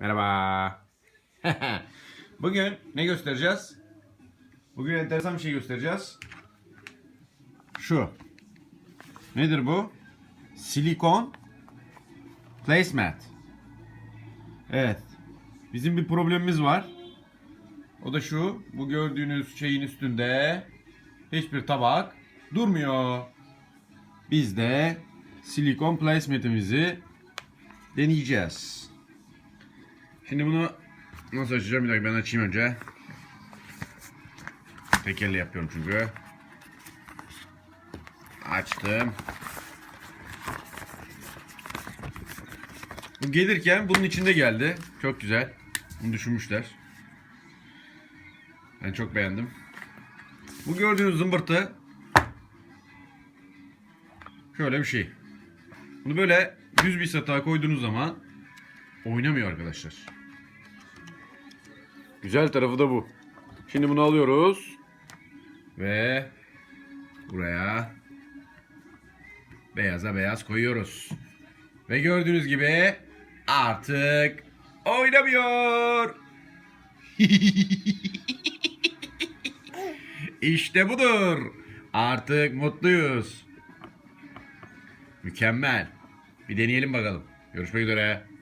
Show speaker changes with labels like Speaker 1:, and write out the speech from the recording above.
Speaker 1: Merhaba. Bugün ne göstereceğiz? Bugün enteresan bir şey göstereceğiz. Şu. Nedir bu? Silikon placemat. Evet. Bizim bir problemimiz var. O da şu. Bu gördüğünüz şeyin üstünde hiçbir tabak durmuyor. Biz de silikon placemat'imizi deneyeceğiz. Şimdi bunu nasıl açacağım? Bir dakika ben açayım önce. Tek elle yapıyorum çünkü. Açtım. Bu gelirken bunun içinde geldi. Çok güzel. Bunu düşünmüşler. Ben çok beğendim. Bu gördüğünüz zımbırtı şöyle bir şey. Bunu böyle düz bir satağa koyduğunuz zaman oynamıyor arkadaşlar. Güzel tarafı da bu. Şimdi bunu alıyoruz ve buraya beyaza beyaz koyuyoruz. Ve gördüğünüz gibi artık oynamıyor. işte budur. Artık mutluyuz. Mükemmel. Bir deneyelim bakalım. Görüşmek üzere.